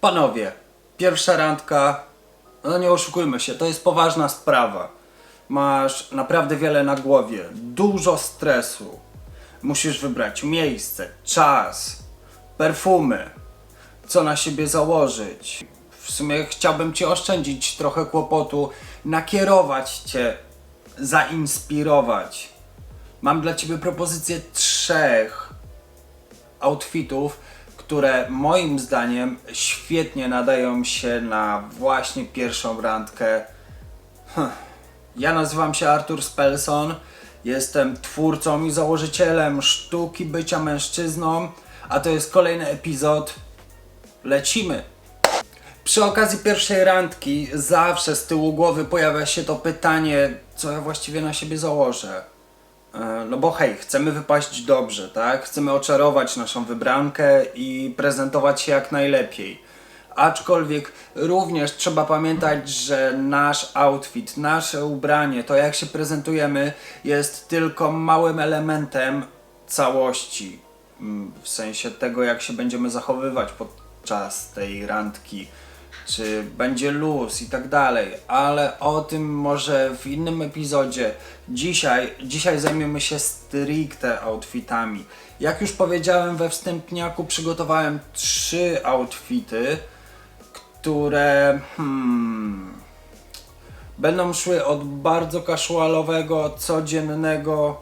Panowie, pierwsza randka, no nie oszukujmy się, to jest poważna sprawa. Masz naprawdę wiele na głowie, dużo stresu. Musisz wybrać miejsce, czas, perfumy, co na siebie założyć. W sumie chciałbym Ci oszczędzić trochę kłopotu, nakierować Cię, zainspirować. Mam dla Ciebie propozycję trzech outfitów, które moim zdaniem świetnie nadają się na właśnie pierwszą randkę. Ja nazywam się Artur Spelson, jestem twórcą i założycielem sztuki bycia mężczyzną, a to jest kolejny epizod. Lecimy! Przy okazji pierwszej randki zawsze z tyłu głowy pojawia się to pytanie, co ja właściwie na siebie założę. E, No bo hej, chcemy wypaść dobrze, tak? Chcemy oczarować naszą wybrankę i prezentować się jak najlepiej. Aczkolwiek również trzeba pamiętać, że nasz outfit, nasze ubranie, to jak się prezentujemy, jest tylko małym elementem całości. Mm, W sensie tego, jak się będziemy zachowywać podczas tej randki czy będzie luz i tak dalej, ale o tym może w innym epizodzie. Dzisiaj, dzisiaj zajmiemy się stricte outfitami. Jak już powiedziałem we wstępniaku, przygotowałem trzy outfity, które hmm, będą szły od bardzo casualowego, codziennego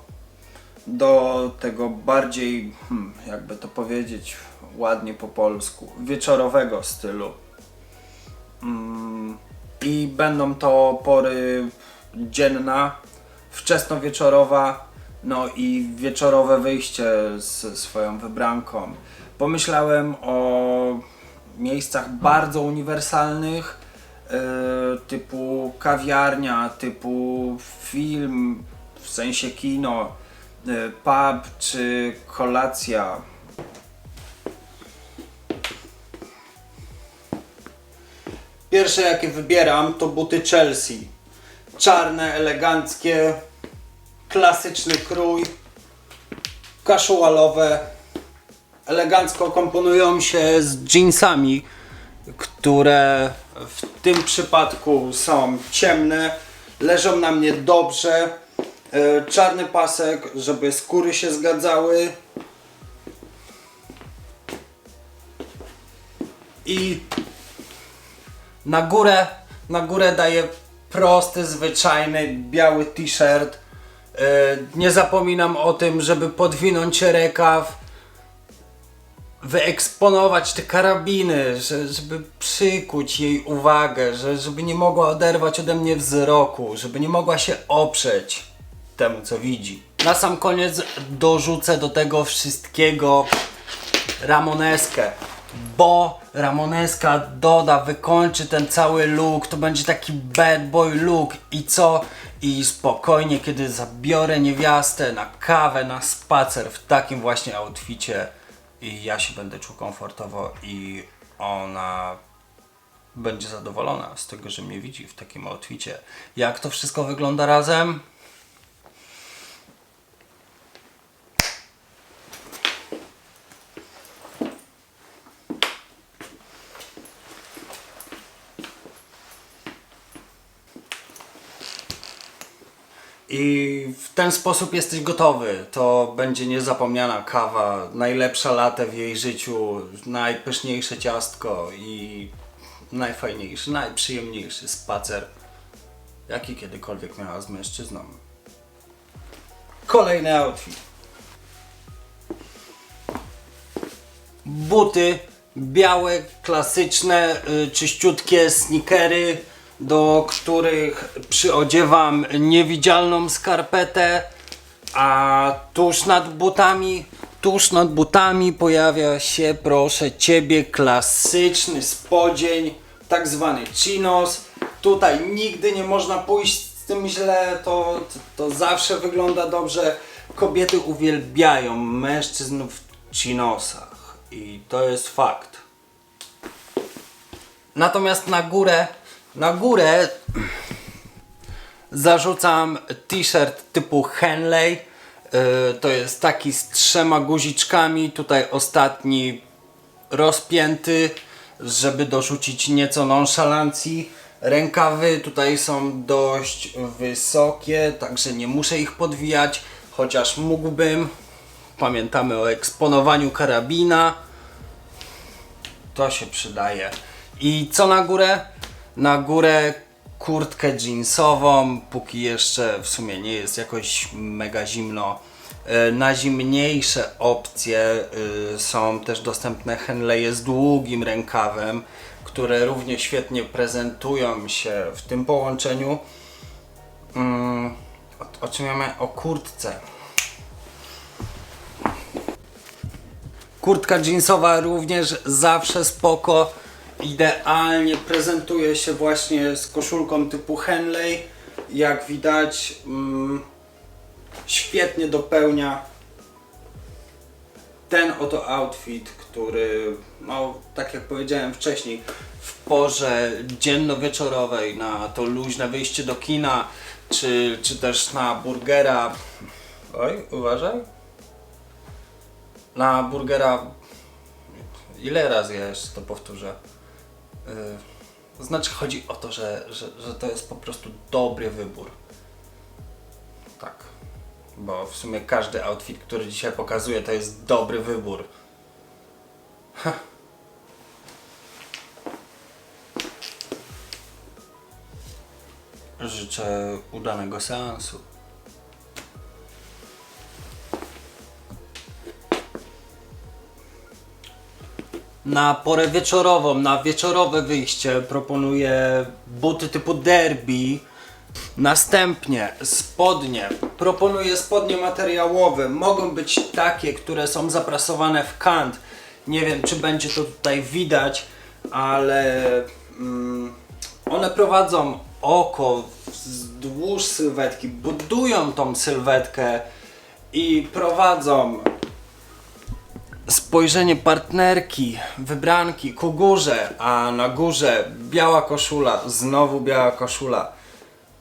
do tego bardziej, hmm, jakby to powiedzieć ładnie po polsku, wieczorowego stylu. Mm, I będą to pory dzienna, wczesnowieczorowa, no i wieczorowe wyjście z swoją wybranką. Pomyślałem o miejscach bardzo uniwersalnych, yy, typu kawiarnia, typu film, w sensie kino, yy, pub czy kolacja. Pierwsze jakie wybieram to buty Chelsea. Czarne, eleganckie, klasyczny krój, casualowe, elegancko komponują się z jeansami, które w tym przypadku są ciemne, leżą na mnie dobrze. E, Czarny pasek, żeby skóry się zgadzały. I na górę, na górę daję prosty, zwyczajny, biały t-shirt. Yy, nie zapominam o tym, żeby podwinąć rękaw, wyeksponować te karabiny, że, żeby przykuć jej uwagę, że, żeby nie mogła oderwać ode mnie wzroku, żeby nie mogła się oprzeć temu, co widzi. Na sam koniec dorzucę do tego wszystkiego Ramoneskę, bo Ramoneska doda, wykończy ten cały look, to będzie taki bad boy look i co? I spokojnie, kiedy zabiorę niewiastę na kawę, na spacer w takim właśnie outficie i ja się będę czuł komfortowo i ona będzie zadowolona z tego, że mnie widzi w takim outficie. Jak to wszystko wygląda razem? I w ten sposób jesteś gotowy. To będzie niezapomniana kawa, najlepsza latę w jej życiu, najpyszniejsze ciastko i najfajniejszy, najprzyjemniejszy spacer, jaki kiedykolwiek miała z mężczyzną. Kolejny outfit. Buty białe, klasyczne, y, czyściutkie sneakery, do których przyodziewam niewidzialną skarpetę, a tuż nad butami, tuż nad butami pojawia się, proszę Ciebie, klasyczny spodzień, tak zwany chinos. Tutaj nigdy nie można pójść z tym źle, to, to zawsze wygląda dobrze. Kobiety uwielbiają mężczyzn w chinosach i to jest fakt. Natomiast na górę, na górę zarzucam t-shirt typu Henley. Yy, to jest taki z trzema guziczkami. Tutaj ostatni rozpięty. żeby dorzucić nieco nonszalancji. Rękawy tutaj są dość wysokie, także nie muszę ich podwijać, chociaż mógłbym. Pamiętamy o eksponowaniu karabina. To się przydaje. I co na górę? Na górę kurtkę jeansową, póki jeszcze w sumie nie jest jakoś mega zimno. E, Na zimniejsze opcje y, są też dostępne Henleye z długim rękawem, które równie świetnie prezentują się w tym połączeniu. Mm, O, o czym miałem? O kurtce. Kurtka jeansowa również zawsze spoko. Idealnie prezentuje się właśnie z koszulką typu Henley. Jak widać, mm, świetnie dopełnia ten oto outfit, który, no tak jak powiedziałem wcześniej, w porze dzienno-wieczorowej na to luźne wyjście do kina, czy, czy też na burgera. Oj, uważaj na burgera. Ile razy jeszcze to powtórzę? Yy, znaczy, chodzi o to, że, że, że to jest po prostu dobry wybór. Tak. Bo w sumie każdy outfit, który dzisiaj pokazuję, to jest dobry wybór. Ha. Życzę udanego seansu. Na porę wieczorową, na wieczorowe wyjście proponuję buty typu derby. Następnie spodnie. Proponuję spodnie materiałowe. Mogą być takie, które są zaprasowane w kant. Nie wiem, czy będzie to tutaj widać, ale mm, one prowadzą oko wzdłuż sylwetki, budują tą sylwetkę i prowadzą spojrzenie partnerki, wybranki ku górze, a na górze biała koszula, znowu biała koszula,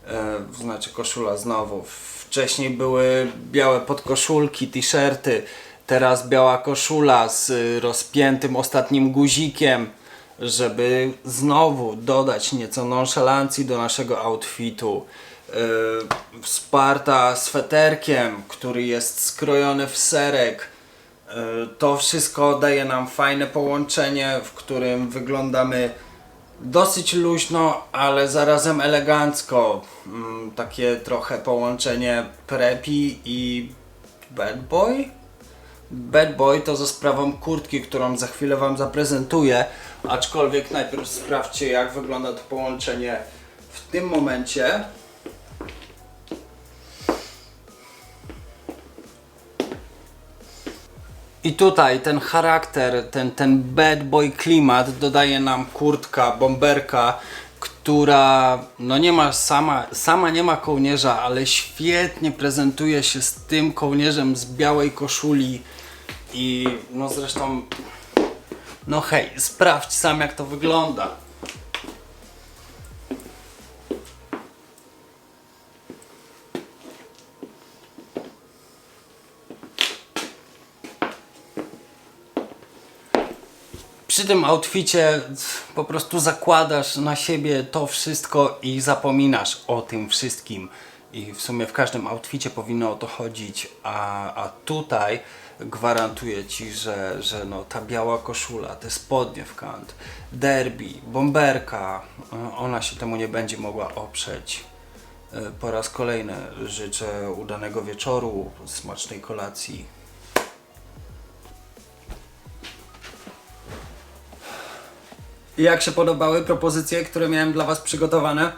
e, znaczy koszula znowu. Wcześniej były białe podkoszulki, t-shirty, teraz biała koszula z rozpiętym ostatnim guzikiem, żeby znowu dodać nieco nonszalancji do naszego outfitu. E, wsparta sweterkiem, który jest skrojony w serek. E, To wszystko daje nam fajne połączenie, w którym wyglądamy dosyć luźno, ale zarazem elegancko. Mm, Takie trochę połączenie preppy i bad boy. Bad boy to za sprawą kurtki, którą za chwilę Wam zaprezentuję. Aczkolwiek najpierw sprawdźcie, jak wygląda to połączenie w tym momencie. I tutaj ten charakter, ten, ten bad boy klimat dodaje nam kurtka, bomberka, która no nie ma sama, sama nie ma kołnierza, ale świetnie prezentuje się z tym kołnierzem z białej koszuli i no zresztą no hej, sprawdź sam jak to wygląda. Przy tym outficie po prostu zakładasz na siebie to wszystko i zapominasz o tym wszystkim. I w sumie w każdym outficie powinno o to chodzić, a, a tutaj gwarantuję Ci, że, że no, ta biała koszula, te spodnie w kant, derby, bomberka, e, ona się temu nie będzie mogła oprzeć. E, Po raz kolejny życzę udanego wieczoru, smacznej kolacji. Jak się podobały propozycje, które miałem dla Was przygotowane?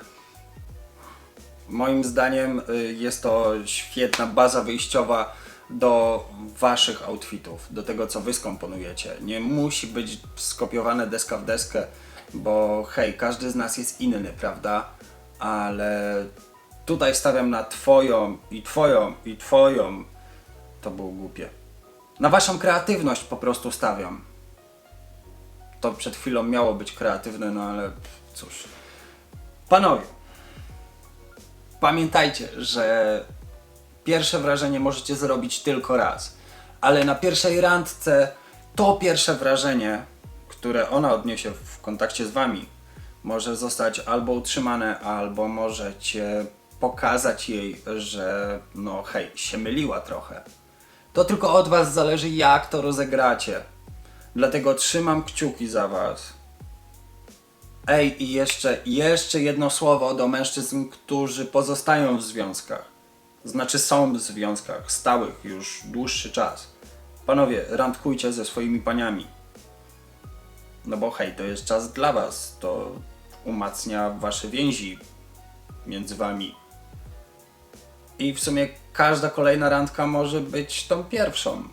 Moim zdaniem y, jest to świetna baza wyjściowa do Waszych outfitów, do tego co Wy skomponujecie. Nie musi być skopiowane deska w deskę, bo hej, każdy z nas jest inny, prawda? Ale tutaj stawiam na Twoją i Twoją i Twoją. To było głupie. Na Waszą kreatywność po prostu stawiam to przed chwilą miało być kreatywne, no ale cóż. Panowie, pamiętajcie, że pierwsze wrażenie możecie zrobić tylko raz, ale na pierwszej randce to pierwsze wrażenie, które ona odniesie w kontakcie z wami, może zostać albo utrzymane, albo możecie pokazać jej, że no hej, się myliła trochę. To tylko od was zależy, jak to rozegracie. Dlatego trzymam kciuki za was. Ej, i jeszcze, jeszcze jedno słowo do mężczyzn, którzy pozostają w związkach. Znaczy są w związkach stałych już dłuższy czas. Panowie, randkujcie ze swoimi paniami. No bo hej, to jest czas dla was. To umacnia wasze więzi między wami. I w sumie każda kolejna randka może być tą pierwszą.